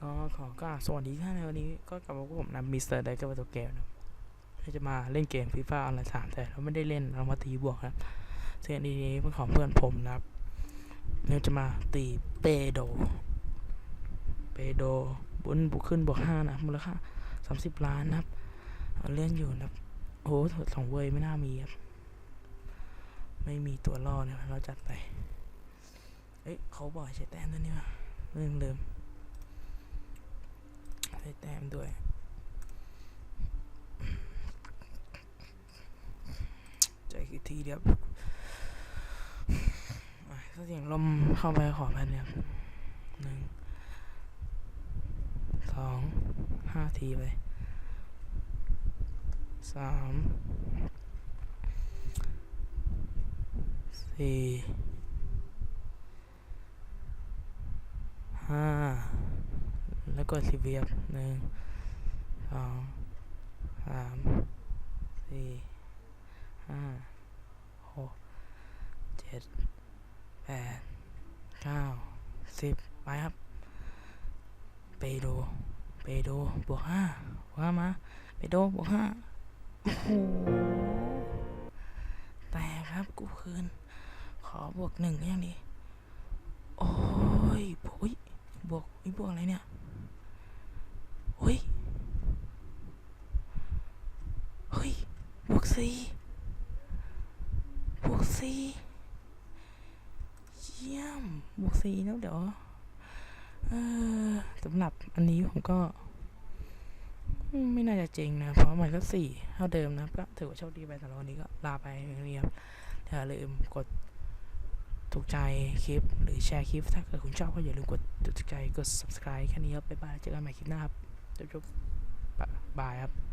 ก็ขอก็สวัสดีท่านในวันนี้ก็กลับมาพบกับผมนะมิสเตอร์ไดกับตัวเกมนะเราจะมาเล่นเกมฟีฟ่าออนไลน์สามแต่เราไม่ได้เล่นเรามาตีบวกครับเสียงดีนี้เป็นของเพื่อนผมนะครับเราจะมาตีเปโด เปโดบนบุกขึ้นบวกห้านะมูลค่าสามสิบล้านนะครับเเล่นอยู่นะโอ้โหสองเวยไม่น่ามีครับไม่มีตัวล่อเนี่ยเราจัดไปเอ้ยเขาบอกใช้แต้มด้วยนี่วะลืมลืม ใส่แต้มด้วย ใจคือทีเดียวเสียงลมเข้าไปขอพันเนี่ยหนึ่งสองห้าทีไปสามสี่ห้า แล้วกดสิบเวียบหนึ่งสองสามสี่ห้าหกเจ็ดแปดเก้าสิบไปครับเปโดเปโดบวกห้าบว่ามาเปโดบวกห้าโอ้โหแต่ครับกูคืน ขอบวกหนึ่งก็ยังดีโอ้ยบวกอุ๊ยบวกบวกอะไรเนี่ย เฮ้ย เฮ้ย บวกสี่บวกสี่เยี่ยมบวกสี่แล้วเดี๋ยวเออสำหรับอันนี้ผมก็ ไม่น่าจะจริงนะ เพราะมันก็สี่เท่าเดิมนะก็ถือว่าโชคดีไปสำหรับวันนี้ก็ลาไปเรียบอย่าลืมกดถูกใจคลิป หรือแชร์คลิป ถ้าเกิดคุณชอบก็อย่าลืมกดถูกใจกด subscribe แค่นี้ครับบ๊ายบายเจอกันใหม่คลิปหน้าครับจุ๊บๆบายครับ